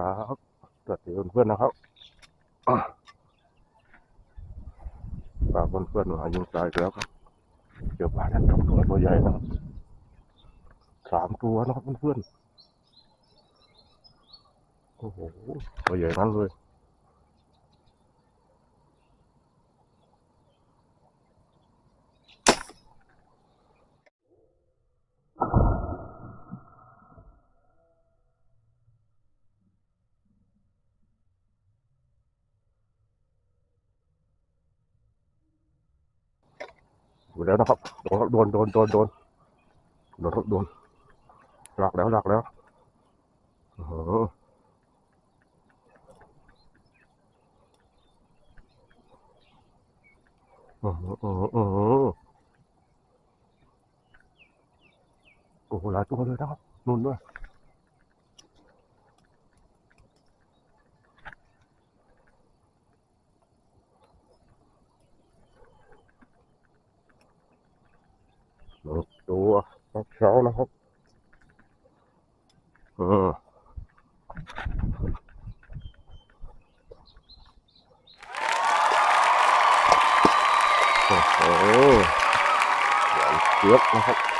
ครับสวัสดีเพื่อนๆนะครับฝากเพื่อนๆหายุงตายแล้วครับเกี่ยวปลาดันสองตัวตัวใหญ่นะสามตัวนะครับเพื่อนๆโอ้โหตัวใหญ่นั้นเลย อยู่แล้วนะครับโดนโดนโดนโดนโดนโดนโดนหลักแล้วหลักแล้วโอ้โหโอ้โหโอ้โหโอ้โหโอ้โหหลายตัวเลยนะครับนุ่นด้วยหนึ่งตัวนักเช้านะครับอืมโอ้โหใหญ่เจี๊ยบนะครับ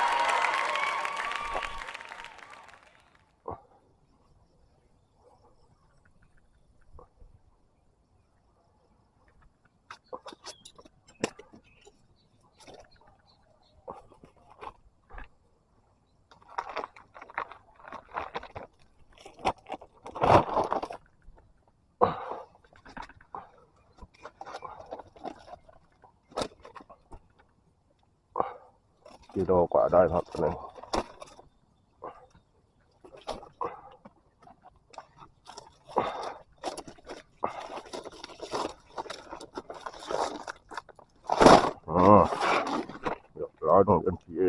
กิโลกว่าได้ครับตัวนึงอ่าเรียบร้อยหนึ่ง NPA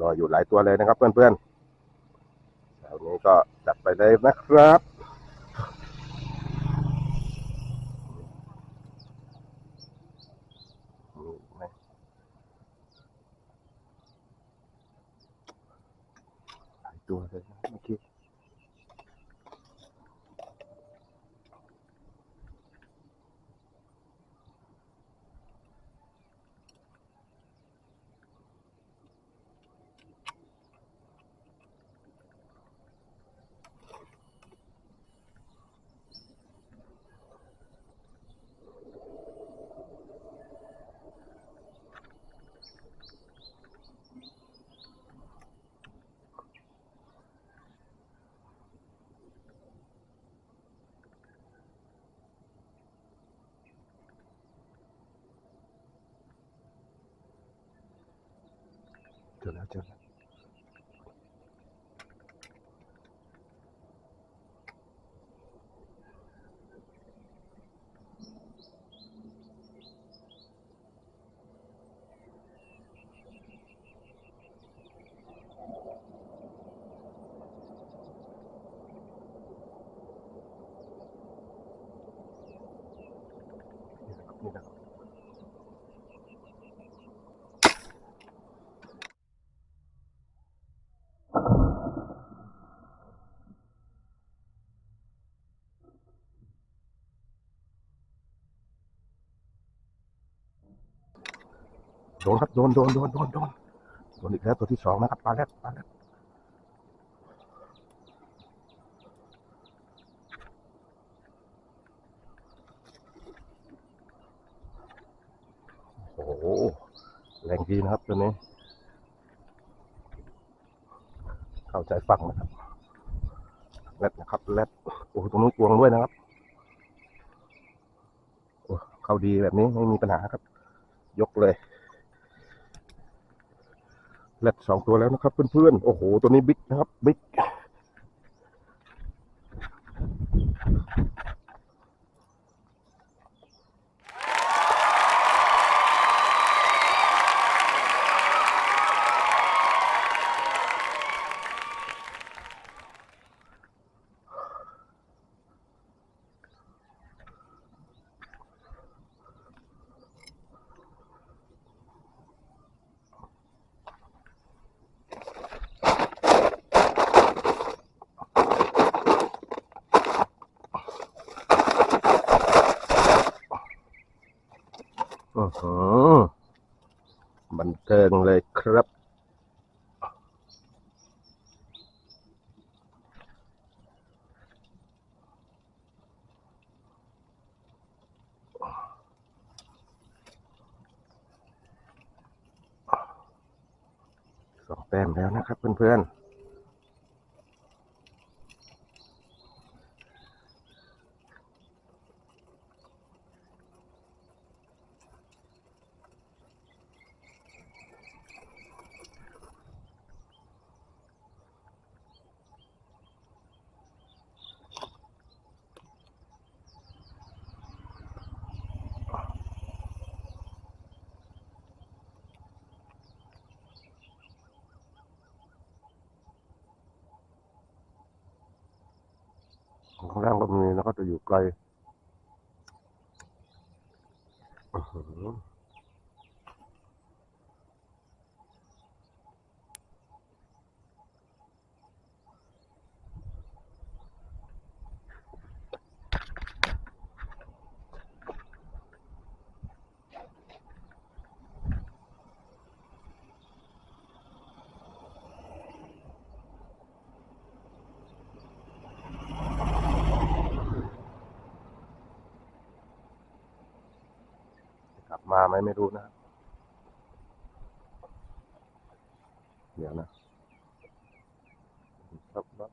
รออยู่หลายตัวเลยนะครับเพื่อนๆแถวนี้ก็จัดไปเลยนะครับนี่นะหลายตัวเลยนะเมื่อกี้ เจอแล้วเจอแล้วนี่นะครับ โดนครับ โดน โดน โดน โดน โดน โดนอีกแล้วตัวที่สองนะครับ ปลาแรดปลาแรดโอ้โห แรงดีนะครับตัวนี้ เข้าใจฟังนะครับแรดนะครับแรดโอ้ตรงนู้นกวงด้วยนะครับโอ้เข้าดีแบบนี้ไม่มีปัญหาครับ ยกเลย แรดสองตัวแล้วนะครับเพื่อนๆ โอ้โห ตัวนี้บิ๊กนะครับ บิ๊ก ส อือหือบันเทิงเลยครับ สองแต้มแล้วนะครับเพื่อนๆ ข้างล่างก็มีแล้วก็จะอยู่ไกล มาไหมไม่รู้นะ เดี๋ยวนะครับครับ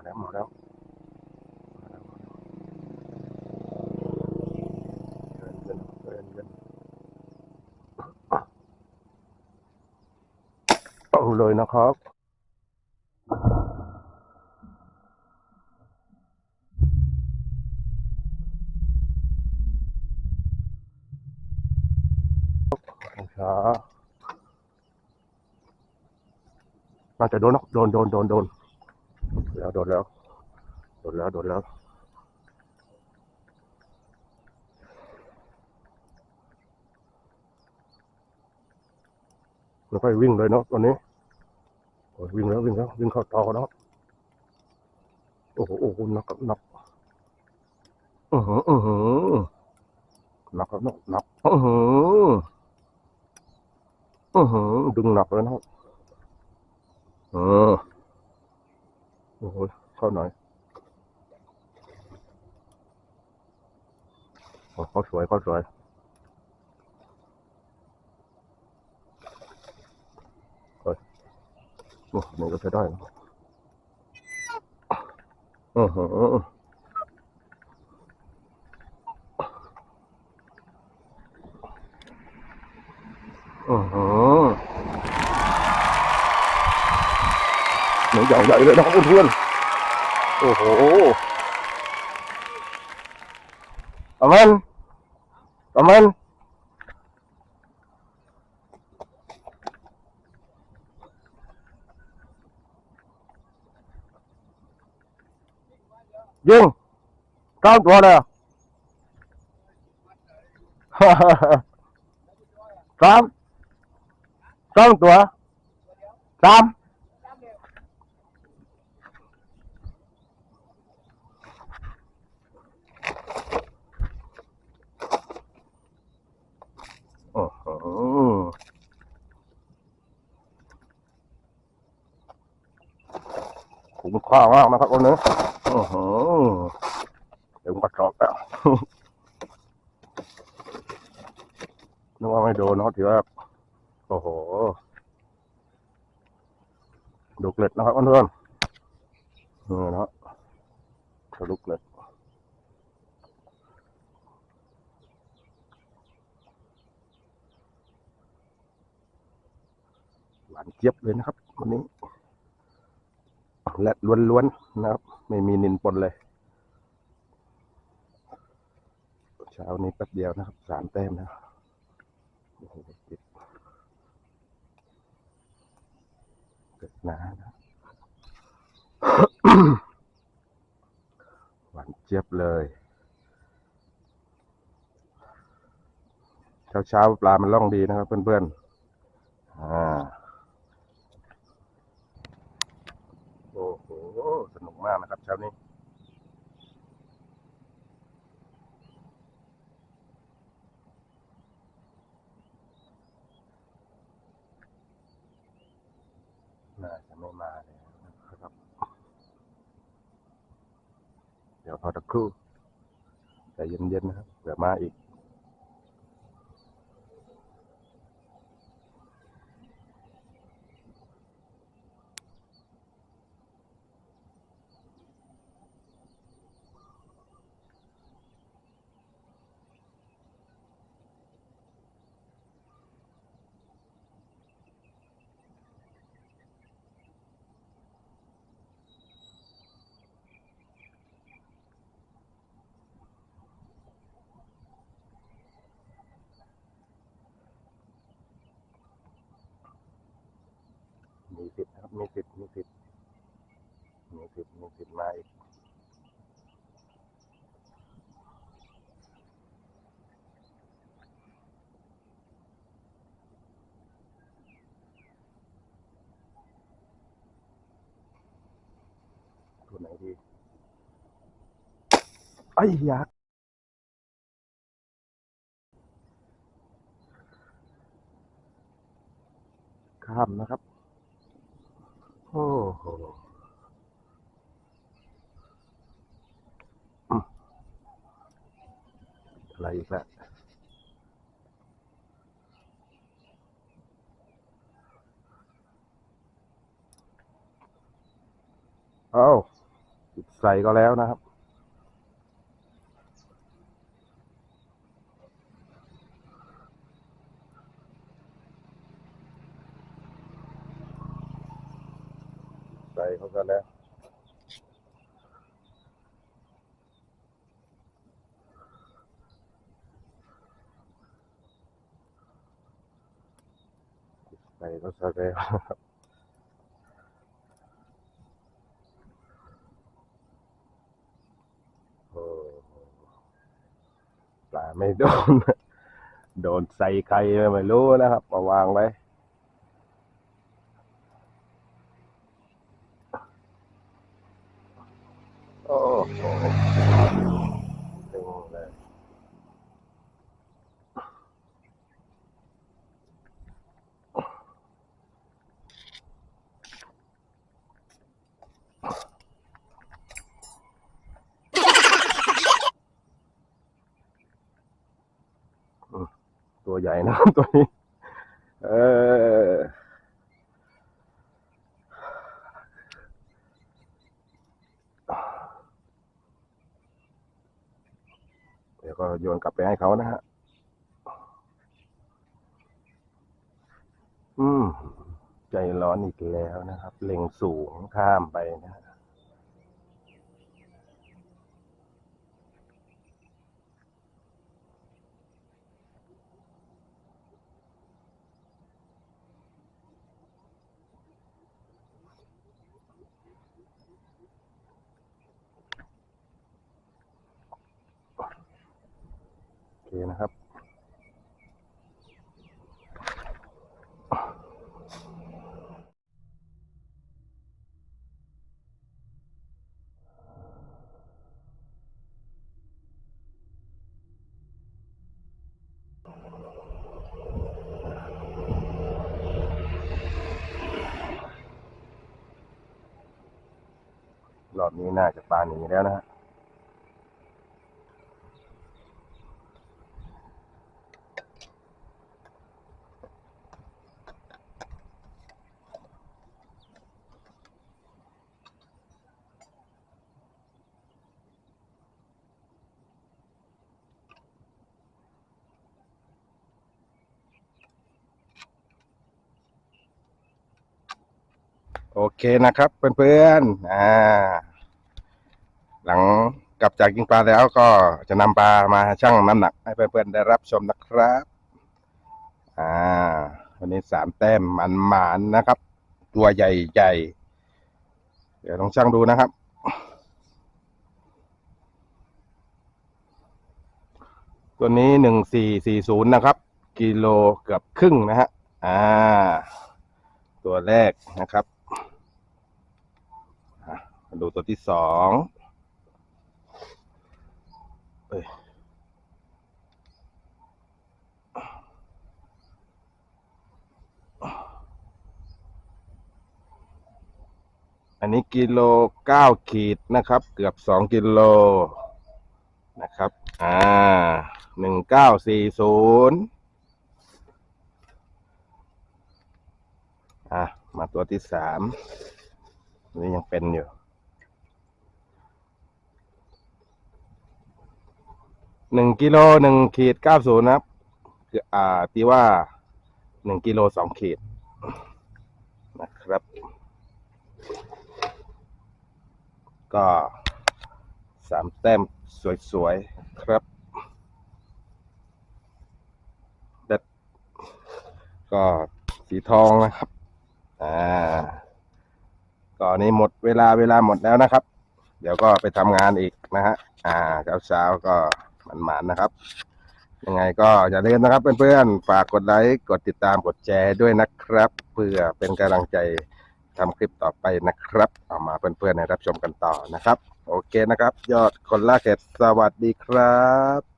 มาแล้วมาแล้วเอาเลยนะครับช้าน่าจะโดนเนโดนโดนโดนโดน แล้วโดนแล้วโดนแล้วโดนแล้วแล้วก็วิ่งเลยเนาะตอนนี้วิ่งแล้ววิ่งแล้ววิ่งเข้าต่อแล้วโอ้โหโอ้โหนักครับนักอือหืออือหือนักครับนักนักอือหืออือหือดึงหนักเลยนะเออ โอ้โหเข้าหน่อยโอ้เขาสวยเขาสวยเฮ้ยโอ้มันก็ใช้ได้นะอือหืออือหื อามันอามันยิงเก้าตัวเลยอะสามสองตัวสามโอ้โห คุ้มค่ามากนะครับวันนี้โอ้โหเดี๋ยวกระสอบแล้วนึกว่าไม่โดนเนาะถือว่าโอ้โหดุเกล็ดนะครับเพื่อนๆนี่นะฮะทะลุเกล็ดานเจี๊ยบเลยนะครับวันนี้ และล้วนๆนะครับ ไม่มีนินปนเลย เช้านี้แป๊บเดียวนะครับสามแต้มนะโอ้โหติดเกิดหนานะหวานเจี๊ยบเลยเช้าเช้าปลามันล่องดีนะครับเพื่อนๆ อ่า โอ้โห สนุก มากนะครับเช้านี้น่าจะไม่มาเลยนะครับ เดี๋ยวพอตะครู่ใจเย็นๆนะครับเดี๋ยวมาอีก มีสิทธิ์มีสิทธิ์มีสิทธิ์มีสิทธิ์มาอีกตัวไหนดีไอ้ยาข้ามนะครับ โหอะไรอีกละเอ้าใส่ก็แล้วนะครับ เขาก็แล้วใส่ก็ใส่แล้วโอ้ปลาไม่โดน โดนใส่ใครไม่รู้นะครับมาวางไว้ โอ้โหตึงเลยอืมตัวใหญ่นะตัวนี้ เออ เดี๋ยวก็โยนกลับไปให้เขานะฮะ อืม ใจร้อนอีกแล้วนะครับ เล็งสูงข้ามไปนะฮะ เคนะครับ รอบนี้น่าจะปลาหนีแล้วนะฮะ โอเคนะครับเพื่อนๆอ่าหลังกลับจากยิงปลาแล้วก็จะนำปลามาชั่งน้ำหนัก ให้เพื่อนๆได้รับชมนะครับอ่าวันนี้สามแต้มมันหมานๆนะครับ ตัวใหญ่ๆเดี๋ยวลองชั่งดูนะครับตัวนี้หนึ่งสี่สี่ศูนย์นะครับ กิโลเกือบครึ่งนะฮะ อ่า ตัวแรกนะครับ มาดูตัวที่สองเอ้ยอันนี้กิโลเก้าขีดนะครับ เกือบสองกิโลนะครับ อ่าหนึ่งเก้าสี่ศูนย์อะ มาตัวที่สามนี่ยังเป็นอยู่ หนึ่งกิโลหนึ่งขีดเก้าศูนย์นะครับคืออ่าตีว่าหนึ่งกิโลสองขีดนะครับ ก็สามแต้มสวยๆครับเด็ดก็สีทองนะครับ อ่าก็นี้หมดเวลาเวลาหมดแล้วนะครับ เดี๋ยวก็ไปทำงานอีกนะฮะ อ่าเช้าเช้าๆก็ หมันๆนะครับ ยังไงก็อย่าลืมนะครับเพื่อนๆ ฝากกดไลค์ กดติดตาม กดแชร์ด้วยนะครับ เพื่อเป็นกำลังใจทำคลิปต่อไปนะครับ เอามาเพื่อนๆให้รับชมกันต่อนะครับ โอเคนะครับ ยอดคนละเขตสวัสดีครับ